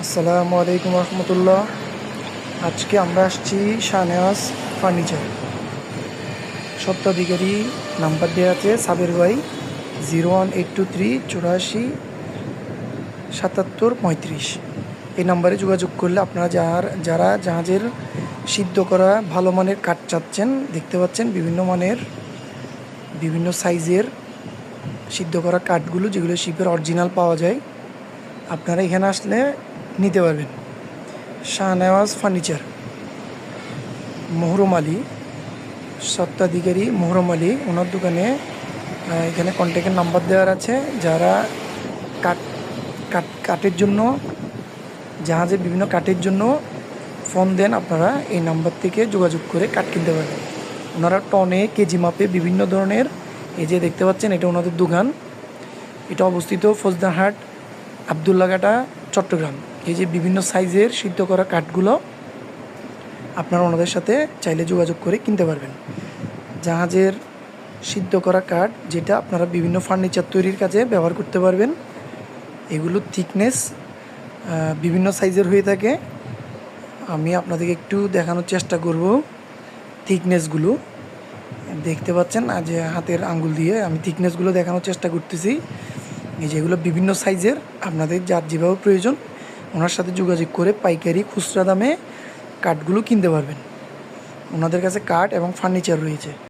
আসসালামু আলাইকুম রহমতুল্লাহ। আজকে আমরা আসছি শাহনেওয়াজ ফার্নিচার। সত্ত্বাধিকারী নাম্বার দেওয়া আছে সাবের ভাই zero one eight two three চুরাশি সাতাত্তর পঁয়ত্রিশ। এই নাম্বারে যোগাযোগ করলে আপনারা যার, যারা জাহাজের সিদ্ধ করা ভালো মানের কাঠ চাচ্ছেন, দেখতে পাচ্ছেন বিভিন্ন মানের, বিভিন্ন সাইজের সিদ্ধ করা কাঠগুলো যেগুলো শিপের অরিজিনাল পাওয়া যায়। আপনারা এখানে আসলে নিতে পারবেন। শাহনেওয়াজ ফার্নিচার। মোহরম আলী সত্ত্বাধিকারী মোহরম আলী, ওনার দোকানে এখানে কন্ট্যাক্টের নাম্বার দেওয়ার আছে। যারা কাঠ কাঠ, কাঠের জন্য, জাহাজের বিভিন্ন কাঠের জন্য ফোন দেন, আপনারা এই নাম্বার থেকে যোগাযোগ করে কাঠ কিনতে পারবেন। ওনারা টনে, কেজি মাপে বিভিন্ন ধরনের, এই যে দেখতে পাচ্ছেন, এটা ওনাদের দোকান। এটা অবস্থিত ফৌজদারহাট, আবদুল্লাঘাটা, চট্টগ্রাম। এই যে বিভিন্ন সাইজের সিদ্ধ করা কাঠগুলো আপনারা ওনাদের সাথে চাইলে যোগাযোগ করে কিনতে পারবেন। জাহাজের সিদ্ধ করা কাঠ যেটা আপনারা বিভিন্ন ফার্নিচার তৈরির কাজে ব্যবহার করতে পারবেন। এগুলো থিকনেস বিভিন্ন সাইজের হয়ে থাকে। আমি আপনাদেরকে একটু দেখানোর চেষ্টা করব থিকনেসগুলো। দেখতে পাচ্ছেন, আজ হাতের আঙ্গুল দিয়ে আমি থিকনেসগুলো দেখানোর চেষ্টা করতেছি। এই যেগুলো বিভিন্ন সাইজের, আপনাদের যার যেভাবে প্রয়োজন ওনার সাথে যোগাযোগ করে পাইকারি খুচরা দামে কাঠগুলো কিনতে পারবেন। ওনাদের কাছে কাঠ এবং ফার্নিচার রয়েছে।